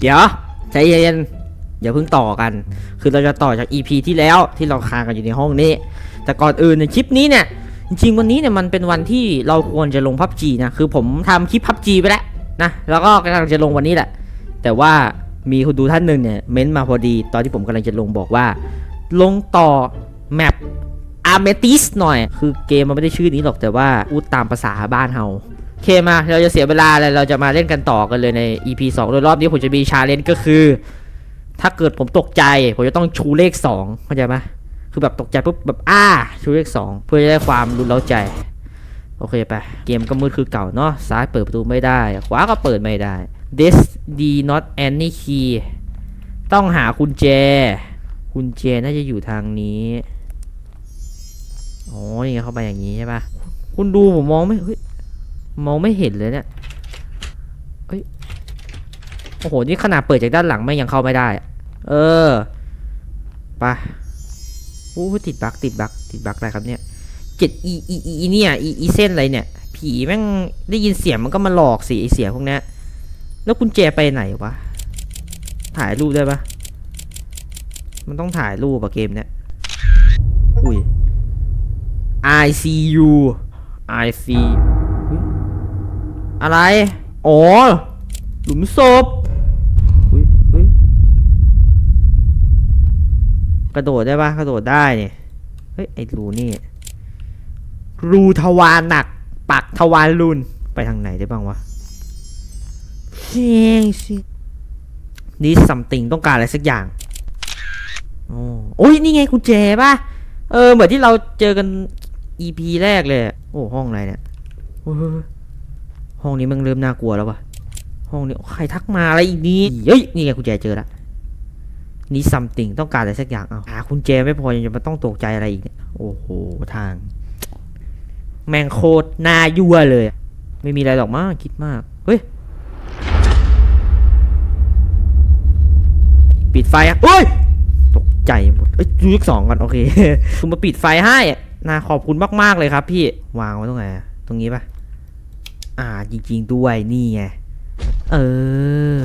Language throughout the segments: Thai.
เดี๋ยวใจเย็นอย่าเพิ่งต่อกัน คือเราจะต่อจาก EP ที่แล้วที่เราค้างกันอยู่ในห้องนี้ แต่ก่อนอื่นในคลิปนี้เนี่ย จริงๆวันนี้เนี่ยมันเป็นวันที่เราควรจะลงพับจีนะ คือผมทำคลิปพับจีไปแล้วนะ แล้วก็กำลังจะลงวันนี้แหละ แต่ว่ามีคนดูท่านหนึ่งเนี่ยเม้นต์มาพอดี ตอนที่ผมกำลังจะลงบอกว่า ลงต่อแมปอาร์เมติสหน่อย คือเกมมันไม่ได้ชื่อนี้หรอกแต่ว่าพูดตามภาษาบ้านเฮา โอเคมาเราจะเสียเวลาเลยเราจะมาเล่นกันต่อกันเลยใน EP 2 โดยรอบนี้ผมจะมีชาเลนจ์ก็คือ ถ้าเกิดผมตกใจ ผมจะต้องชูเลข2เข้าใจไหมคือแบบตกใจปุ๊บแบบอ้าชูเลข 2 เพื่อจะได้ความรุนเร้าใจ โอเคไป เกมก็มืดคือเก่าเนาะซ้ายเปิดประตูไม่ได้ ขวาก็เปิดไม่ได้ this d not any key ต้องหากุญแจกุญแจน่าจะอยู่ทางนี้อ๋อนี่เข้าไปอย่างนี้ใช่ปะคุณดูผมมองไม่เฮ้ย มองไม่เห็นเลยเนี่ยเฮ้ยโอ้โห นี่ขนาดเปิดจากด้านหลังไม่ยังเข้าไม่ได้ เออไปโอ้ติดบักติดบักติดบักอะไรครับเนี่ยเจ็ดอีอีอีเนี่ยอีอีเส้นอะไรเนี่ย ผีแม่งได้ยินเสียงมันก็มาหลอกสิไอเสียงพวกนี้แล้วกุญแจไปไหนวะ ถ่ายรูปได้ปะมันต้องถ่ายรูปอะเกมเนี้ยอุ้ย I see you I see อะไร อ๋อ หลุมศพอุ้ยอุ้ยกระโดดได้ปะกระโดดได้เนี่ยเฮ้ย ไอ้รูนี่ รูทวารหนัก ปักทวารรุน ไปทางไหนได้บ้างวะเชียงชินี่ซัมติงต้องการอะไรสักอย่างโอ้โอ้ยนี่ไงกุญแจป่ะ เออ เหมือนที่เราเจอกัน EP แรกเลย โอ้ ห้องอะไรเนี่ย ห้องนี้มันเริ่มน่ากลัวแล้ววะห้องนี้ใครทักมาอะไรอีกนี่เฮ้ยนี่ไงกุญแจเจอละนี่ซัมติงต้องการอะไรสักอย่างเอาหากุญแจไม่พอยังจะมาต้องตกใจอะไรอีกโอ้โหทาง แมงโคตรน่ายั่วเลย ไม่มีอะไรหรอกมั้งคิดมากเฮ้ยปิดไฟอะเฮ้ยตกใจหมดเอ้ยยูสองก่อนโอเคคุณมาปิดไฟให้นะขอบคุณมากๆเลยครับ พี่วางไว้ตรงไหนตรงนี้ปะ อ่าจริง ๆ ด้วยนี่ไง เออ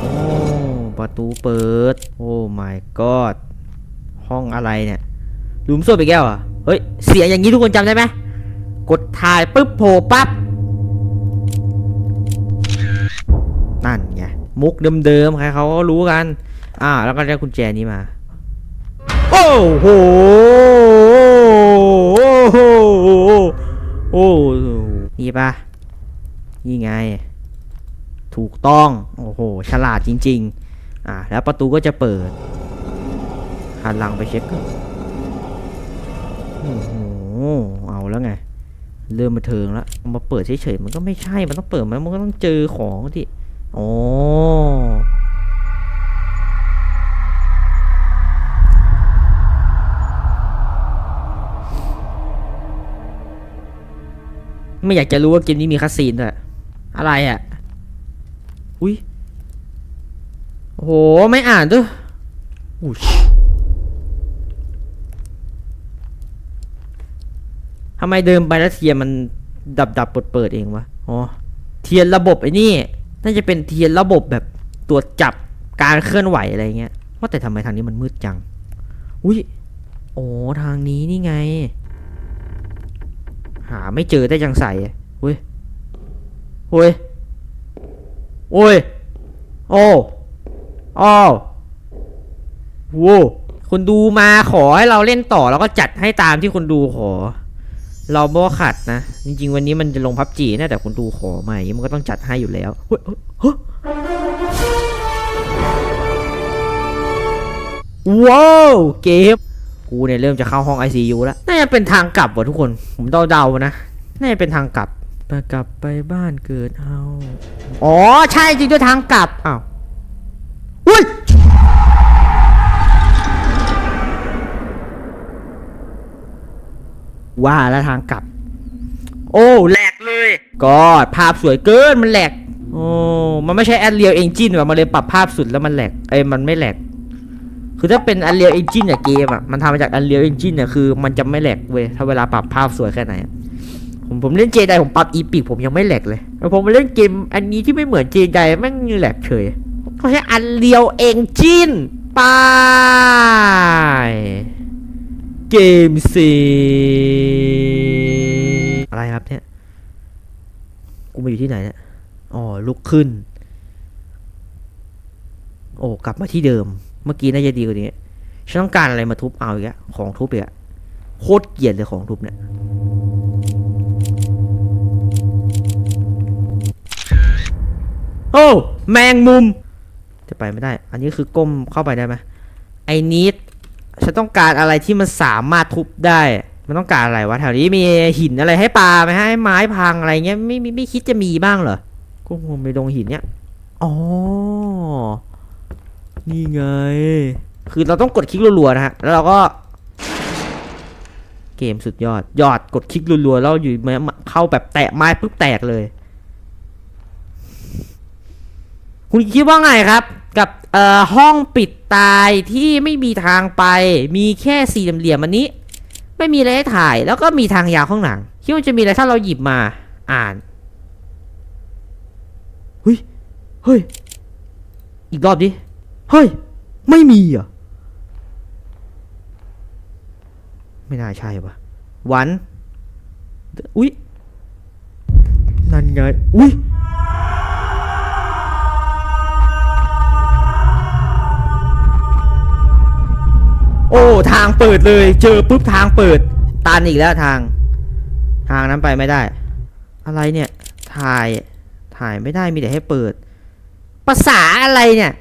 โอ้ ประตูเปิด โอ้ my god ห้องอะไรเนี่ย หลุมศพอีกแก้วอะเฮ้ย เสียงอย่างนี้ทุกคนจำได้ไหม กดถ่ายปุ๊บโผล่ปั๊บ นั่นไง มุกเดิมๆ ใครเขาก็รู้กัน อ่า แล้วก็ได้กุญแจนี้มา โอ้โห โอ้นี่ปะนี่ไง ถูกต้อง โอ้โห ฉลาดจริง ๆ อ่า แล้วประตูก็จะเปิดหันหลังไปเช็คก่อนโอ้โห เอาแล้วไง เริ่มมาเทิงแล้ว มาเปิดเฉยๆ มันก็ไม่ใช่ มันต้องเปิดมันมันก็ต้องเจอของที่อ๋อ ไม่อยากจะรู้ว่าเกมนี้มีคาสซีนด้วยอะไรอะ อุ้ยโห ไม่อ่านด้วยอุ้ยทำไมเดิมไปแล้วเทียนมันดับดับเปิดเปิดเองวะ อ๋อ เทียนระบบไอ้นี่ น่าจะเป็นเทียนระบบแบบตรวจจับการเคลื่อนไหวอะไรเงี้ย ว่าแต่ทำไมทางนี้มันมืดจัง อุ้ย โอ้ทางนี้นี่ไง หาไม่เจอได้จังใส่เว้ยเว้ยโอ้ย โอ้อ้าวโว้คนดูมาขอให้เราเล่นต่อ แล้วก็จัดให้ตามที่คนดูขอ เราบ่ขัดนะ จริง ๆ วันนี้มันจะลงพับจีนะแต่คนดูขอมาอย่างนี้มันก็ต้องจัดให้อยู่แล้วเฮ้ยเฮ้ยว้าว เกม กูเนี่ยเริ่มจะเข้าห้อง ICU แล้ว น่าจะเป็นทางกลับว่ะทุกคน ผมเดาๆนะ น่าจะเป็นทางกลับกลับไปบ้านเกิดเฮาอ๋อ ใช่จริงด้วยทางกลับ อ้าวอุ้ยว่าแล้วทางกลับ โอ้แหลกเลยก็ภาพสวยเกินมันแหลกโอ้มันไม่ใช่ Unreal Engine ว่ะมันเลยปรับภาพสุดแล้วมันแหลกเอ้ยมันไม่แหลก คือถ้าเป็น Unreal Engine เนี่ยเกมอะมันทำมาจาก Unreal Engine เนี่ยคือมันจะไม่แหลกเว้ยถ้าเวลาปรับภาพสวยแค่ไหนอะผมผมเล่นเจไดผมปรับอีพิกผมยังไม่แหลกเลยแต่ผมมาเล่นเกมอันนี้ที่ไม่เหมือนเจไดแม่งแหลกเฉยเขาใช้อันเลียวเองจินไปเกมซีอะไรครับเนี่ยกูมาอยู่ที่ไหนเนี่ยอ๋อลุกขึ้น โอ้กลับมาที่เดิม เมื่อกี้น่าจะดีกว่านี้ฉันต้องการอะไรมาทุบเอาอีกอะของทุบอีกอะโคตรเกลียดเลยของทุบเนี่ยโอ้แมงมุม จะไปไม่ได้ อันนี้คือก้มเข้าไปได้ไหมไอ้นิดฉันต้องการอะไรที่มันสามารถทุบได้ มันต้องการอะไรวะแถวนี้มีหินอะไรให้ปลาไหมให้ไม้พังอะไรเงี้ยไม่ไม่ไม่คิดจะมีบ้างเหรอก็คงไปลงหินเนี้ยอ๋อ นี่ไง คือเราต้องกดคลิกรัวๆนะฮะ แล้วเราก็ เกมสุดยอด ยอดกดคลิกรัวๆแล้วอยู่มาเข้าแบบแตะไม้ปุ๊บแตกเลย คุณคิดว่าไงครับ กับเอ่อห้องปิดตายที่ไม่มีทางไป มีแค่สี่เหลี่ยมอันนี้ ไม่มีอะไรให้ถ่าย แล้วก็มีทางยาวข้างหลัง คิดว่าจะมีอะไรถ้าเราหยิบมาอ่านเฮ้ย เฮ้ย อีกรอบดิ เฮ้ย ไม่มีเหรอะ ไม่น่าใช่ปะวัน อุ๊ย นั่นไง อุ๊ยโอ้ ทางเปิดเลย เจอปุ๊บทางเปิด ตันอีกแล้วทาง ทางนั้นไปไม่ได้ อะไรเนี่ย ถ่าย ถ่ายไม่ได้มีแต่ให้เปิด ภาษาอะไรเนี่ย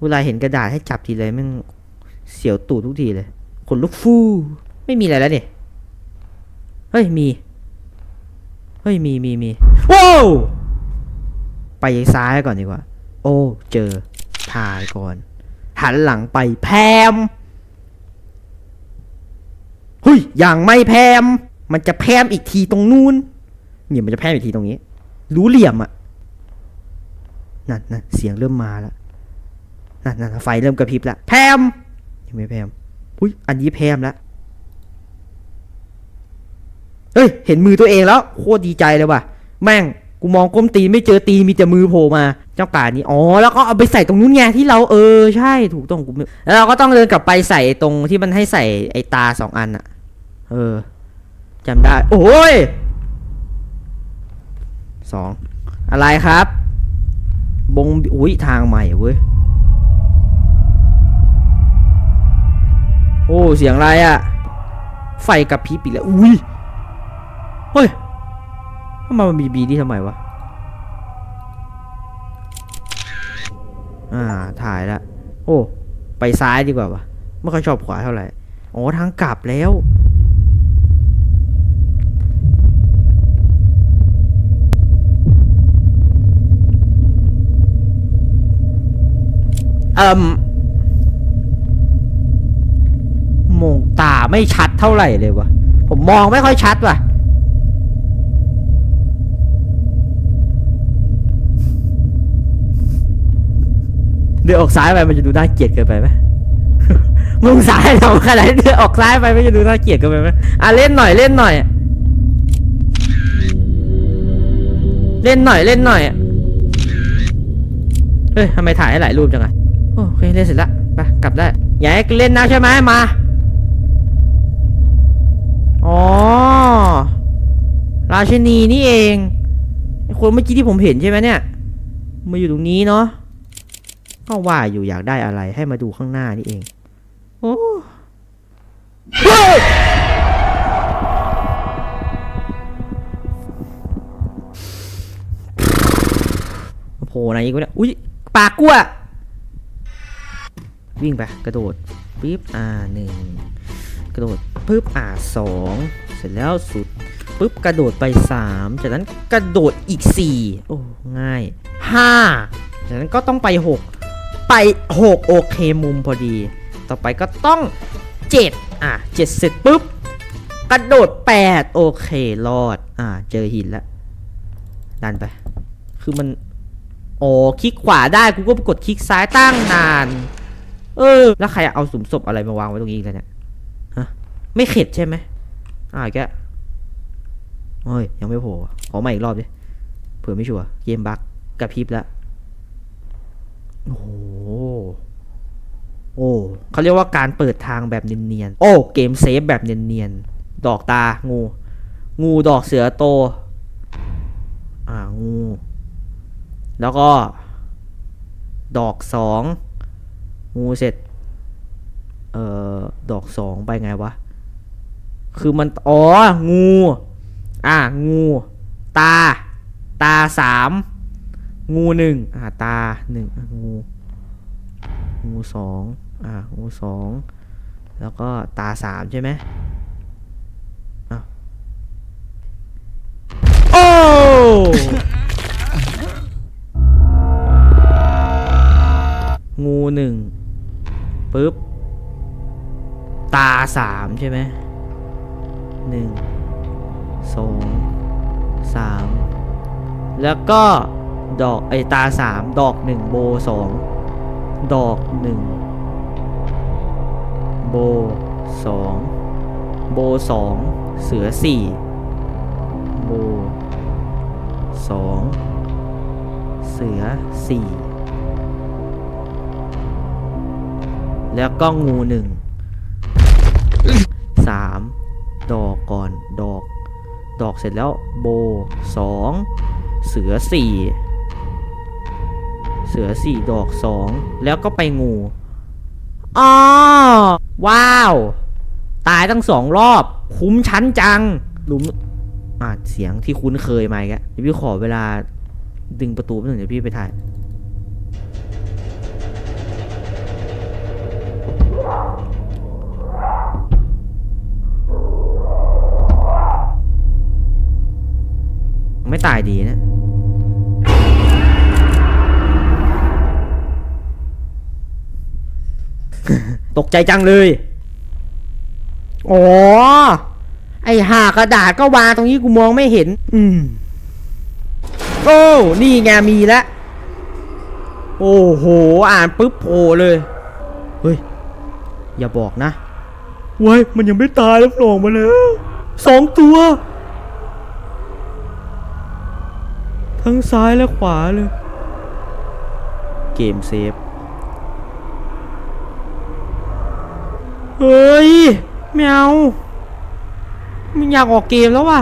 เวลาเห็นกระดาษให้จับทีเลยแมันเสียวตูดทุกทีเลยขนลุกฟูไม่มีอะไรแล้วเนี่ยเฮ้ยมี เฮ้ยมีมีมีโอ้วไปซ้ายก่อนดีกว่า โอ้เจอถ่ายก่อน หันหลังไปแพมเฮ้ยอย่างไม่แพมมันจะแพมอีกทีตรงนู้นเนี่ยมันจะแพมอีกทีตรงนี้ รู้เหลี่ยมอะนั่นนั่นเสียงเริ่มมาแล้ว นั่นนไฟเริ่มกระพริบแล้วแพมยังไม่แพมอุ้ยอันนี้แพมแล้วเฮ้ย เห็นมือตัวเองแล้ว โคตรดีใจเลยว่ะ แม่ง กูมองก้มตีนไม่เจอตีนมีแต่มือโผล่มา เจ้าป่านี้อ๋อ แล้วก็เอาไปใส่ตรงนู้นไงที่เราเออ ใช่ ถูกต้องกูแล้วเราก็ต้องเดินกลับไปใส่ตรงที่มันให้ใส่ไอ้ตาสองอันอะเออจำได้ โอ้ยสองอะไรครับ บงอุ้ยทางใหม่เว้ย โอ้ เสียงอะไรอะไฟกับพริบอีแล้ว อุ้ย เฮ้ยทำไมมันมีบีนี่ทำไมวะ อ่า ถ่ายละ โอ้ ไปซ้ายดีกว่าวะไม่ค่อยชอบขวาเท่าไหร่ อ๋อ ทางกลับแล้วเอ่ม มองตาไม่ชัดเท่าไหร่เลยวะผมมองไม่ค่อยชัดว่ะ เดือออกซ้ายไปมันจะดูน่าเกลียดเกินไปไหมมึงซ้ายเราขนาดเดือออกซ้ายไปมันจะดูน่าเกลียดเกินไปไหมอะเล่นหน่อยเล่นหน่อย เล่นหน่อยเล่นหน่อยเฮ้ยทำไมถ่ายให้หลายรูปจังอะโอเคเล่นเสร็จละไปกลับได้อยาให้เล่นนะใช่ไหมมา อ๋อ ราชินีนี่เองคนเมื่อกี้ที่ผมเห็นใช่ไหมเนี่ย มาอยู่ตรงนี้เนาะ ก็ว่าอยู่อยากได้อะไรให้มาดูข้างหน้านี่เอง โอ้โผล่ไหนอีกวะเนี่ยอุ้ยปากกลัววิ่งไป กระโดด ปิ๊บ อ่าหนึ่ง กระโดดปึ๊บอ่าสองเสร็จแล้วสุดปึ๊บกระโดดไปสามจากนั้นกระโดดอีกสี่โอ้ง่ายห้าจากนั้นก็ต้องไปหกไปหกโอเคมุมพอดี ต่อไปก็ต้องเจ็ดอะเจ็ดเสร็จปุ๊บ กระโดดแปดโอเครอด อ่าเจอหินแล้วดันไป คือมันโอ้คลิกขวาได้ กูก็กดคลิกซ้ายตั้งนาน เออ แล้วใครเอาสุมศพอะไรมาวางไว้ตรงนี้อีกแล้วเนี่ย ไม่เข็ดใช่ไหมอ่าแกเฮ้ยยังไม่โผล่ขอใหม่อีกรอบดิเผื่อไม่ชัวร์เกมบักกระพริบแล้วโอ้โหโอ้เขาเรียกว่าการเปิดทางแบบเนียนๆโอ้ เกมเซฟแบบเนียนๆดอกตางู งูดอกเสือโต อ่างู แล้วก็ ดอกสองงูเสร็จ เอ่อ ดอกสองไปไงวะ คือมันอ๋องู อ่างู ตา ตาสามงูหนึ่งอ่าตาหนึ่งงู งูสองอ่างูสองแล้วก็ตาสามใช่ไหมอ้าวโอ้งูหนึ่งปุ๊บ ตาสามใช่ไหม หนึ่งสองสามแล้วก็ดอกไอตาสามดอกหนึ่งโบสองดอกหนึ่งโบสองโบสองเสือสี่โบสองเสือสี่แล้วก็งูหนึ่ง ดอกก่อนดอก ดอกเสร็จแล้วโบสองเสือสี่เสือสี่ดอกสองแล้วก็ไปงูอ๋อว้าว ตายตั้งสองรอบ คุ้มชั้นจังหลุมอ่าเสียงที่คุ้นเคยมาอีกเดี๋ยวพี่ขอเวลาดึงประตูไปหนึ่งเดี๋ยวพี่ไปถ่าย ตายดีนะ ตกใจจังเลยอ๋อไอหากระดาษก็วางตรงนี้กูมองไม่เห็น อืม โอ้ นี่ไงมีแล้ว โอ้โห อ่านปุ๊บโผล่เลย เฮ้ย อย่าบอกนะ เว้ย มันยังไม่ตายแล้วโผล่มาแล้วสองตัว ทั้งซ้ายและขวาเลย เกมเซฟ เฮ้ยไม่เอาไม่อยากออกเกมแล้วว่ะ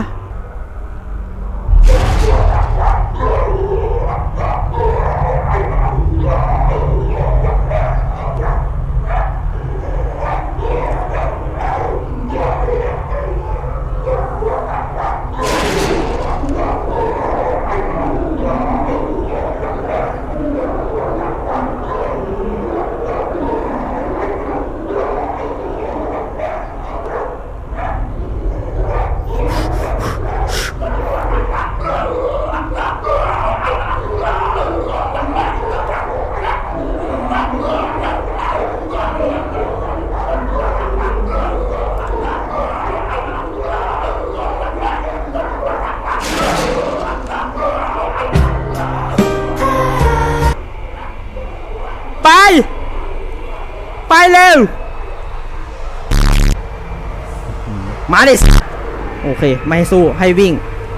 ไป ไปเร็ว มาดิโอเค ไม่สู้ให้วิ่ง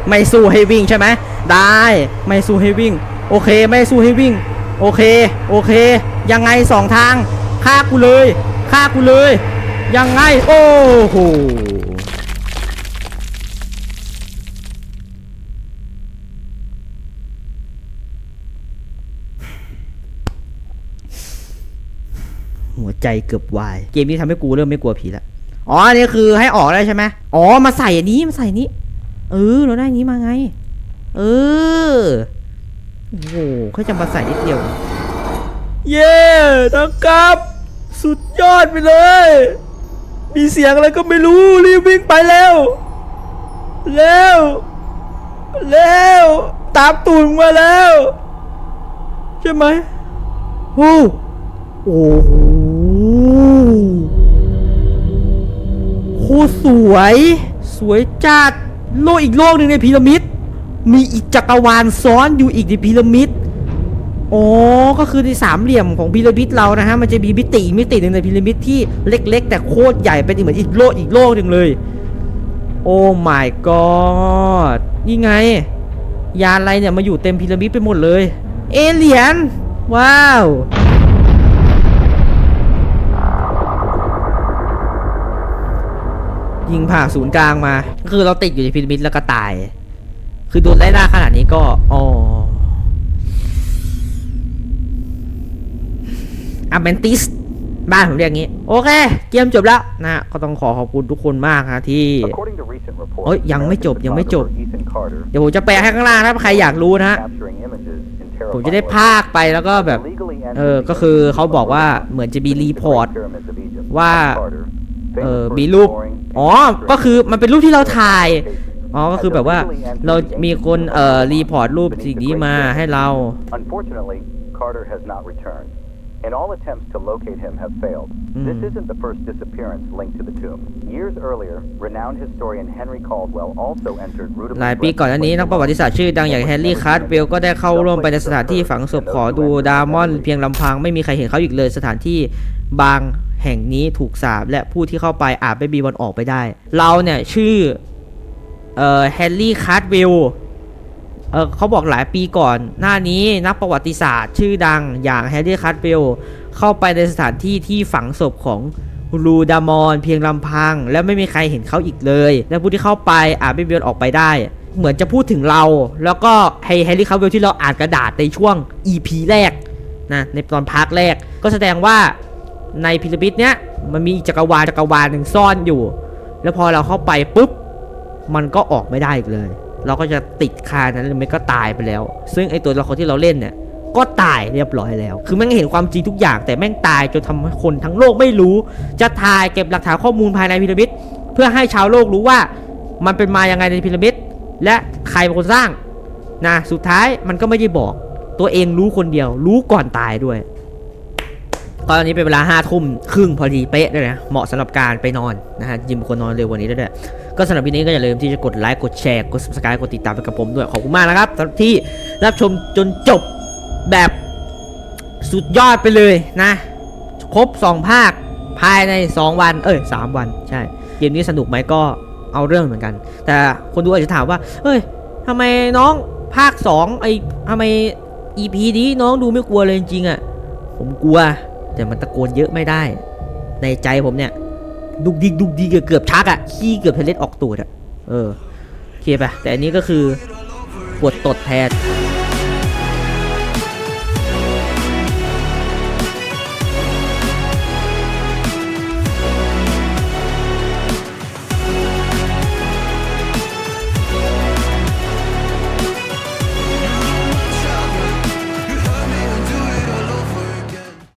ไม่สู้ให้วิ่งใช่ไหมได้ ไม่สู้ให้วิ่ง โอเค ไม่สู้ให้วิ่ง โอเค โอเค ยังไงสองทางฆ่ากูเลยฆ่ากูเลย ยังไง โอ้โห ใจเกือบวาย เกมนี้ทำให้กูเริ่มไม่กลัวผีแล้วอ๋ออันนี้คือให้ออกได้ใช่ไหมอ๋อ มาใส่อันนี้ มาใส่นี้ เออ เราได้นี้มาไง เออ โอ้โหแค่จะมาใส่นิดเดียว เย้นะครับ สุดยอดไปเลย มีเสียงอะไรก็ไม่รู้ รีบวิ่งไปแล้ว แล้ว แล้ว ตามตูนมาแล้ว ใช่ไหมโอ้โอ้ โหโคตสวย สวยจัดโลกอีกโลกหนึ่งในพีระมิด มีอีกจักรวาลซ้อนอยู่อีกในพีระมิดอ๋อก็คือในสามเหลี่ยมของพีระมิดเรานะฮะ มันจะมีมิติมิติหนึ่งในพีระมิดที่เล็ก ๆ แต่โคตรใหญ่เป็นเหมือนอีกโลกอีกโลกหนึ่งเลย โอ้ my god นี่ไง ยานอะไรเนี่ยมาอยู่เต็มพีระมิดไปหมดเลย เอเลียน ว้าว ยิงผ่าศูนย์กลางมา คือเราติดอยู่ในพีระมิดแล้วก็ตาย คือโดนไล่ล่าขนาดนี้ก็อ๋ออเมนติสบ้านผมเรียกงี้ โอเค เกมจบแล้วนะ ก็ต้องขอขอบคุณทุกคนมากนะที่ According to recent reports, เอ้ยยังไม่จบ American ยังไม่จบ photographer Ethan Carter เดี๋ยวผมจะแปลให้ข้างล่างนะถ้าใครอยากรู้นะฮะ capturing images in ผม terrifying จะได้ ways. ภาคไปแล้วก็แบบ Illegally entered เออ the ก็คือเขาบอกว่าเหมือนจะมีรีพอร์ต Pyramids of Egypt. ว่า Carter, เออ famous for มีรูป exploring อ๋อ and ก็คือมันเป็นรูปที่เราถ่าย locations. อ๋อ ก็คือแบบว่าเรามีคนเอ่อรีพอร์ตรูปสิ่งนี้มาให้เรา Unfortunately, Carter has not returned, and all attempts to locate him have failed. This Mhm. isn't the first disappearance linked to the tomb. Years earlier, renowned historian Henry Caldwell also entered หลายปีก่อนอันนี้นักประวัติศาสตร์ชื่อดังอย่างแฮร์รี่คาร์ดเวลก็ได้เข้าร่วมไปในสถานที่ฝังศพขอดูดามอนเพียงลำพังไม่มีใครเห็นเขาอีกเลยสถานที่บาง แห่งนี้ถูกสาบและผู้ที่เข้าไปอาจไม่มีวันออกไปได้ เราเนี่ยชื่อเอ่อแฮร์รี่คาร์ดเวลเออเขาบอกหลายปีก่อน หน้านี้นักประวัติศาสตร์ชื่อดังอย่างแฮร์รี่คาร์ดเวลเข้าไปในสถานที่ที่ฝังศพของรูดามอนเพียงลำพัง และไม่มีใครเห็นเขาอีกเลย และผู้ที่เข้าไปอาจไม่มีวันออกไปได้ เหมือนจะพูดถึงเรา แล้วก็ไฮแฮร์รี่คาร์เวลที่เราอ่านกระดาษในช่วง EP แรกนะในตอนพาร์ทแรกก็แสดงว่า ในพีระมิดเนี้ยมันมีจักรวาลจักรวาลหนึ่งซ่อนอยู่ แล้วพอเราเข้าไปปุ๊บ มันก็ออกไม่ได้อีกเลย เราก็จะติดคานั้นหรือไม่ก็ตายไปแล้ว ซึ่งไอตัวละครที่เราเล่นเนี่ยก็ตายเรียบร้อยแล้ว คือแม่งเห็นความจริงทุกอย่าง แต่แม่งตายจนทำให้คนทั้งโลกไม่รู้ จะถ่ายเก็บหลักฐานข้อมูลภายในพีระมิดเพื่อให้ชาวโลกรู้ว่ามันเป็นมายังไงในพีระมิดและใครเป็นคนสร้างนะสุดท้ายมันก็ไม่ได้บอก ตัวเองรู้คนเดียว รู้ก่อนตายด้วย ตอนนี้เป็นเวลาห้าทุ่มครึ่งพอดีเป๊ะด้วยนะ เหมาะสำหรับการไปนอนนะฮะยิมคนนอนเร็วกว่านี้ด้วยก็สำหรับวันนี้ก็อย่าลืมที่จะกดไลค์กดแชร์กด subscribe กดติดตามไปกับผมด้วยขอบคุณมากนะครับสำหรับที่รับชมจนจบแบบสุดยอดไปเลยนะ ครบ 2 ภาคภายใน 2 วัน เอ้ย 3 วันใช่ เกมนี้สนุกไหมก็เอาเรื่องเหมือนกัน แต่คนดูอาจจะถามว่า เอ้ยทำไมน้องภาค 2 ไอ้ทำไม EP นี้น้องดูไม่กลัวเลยจริงๆอะ ผมกลัว แต่มันตะโกนเยอะไม่ได้ ในใจผมเนี่ย ดุกดิกดุกดิกเกือบชักอะขี้เกือบทะเล็ดออกตูดอะเออเคลียร์ไปแต่อันนี้ก็คือปวดตดแทน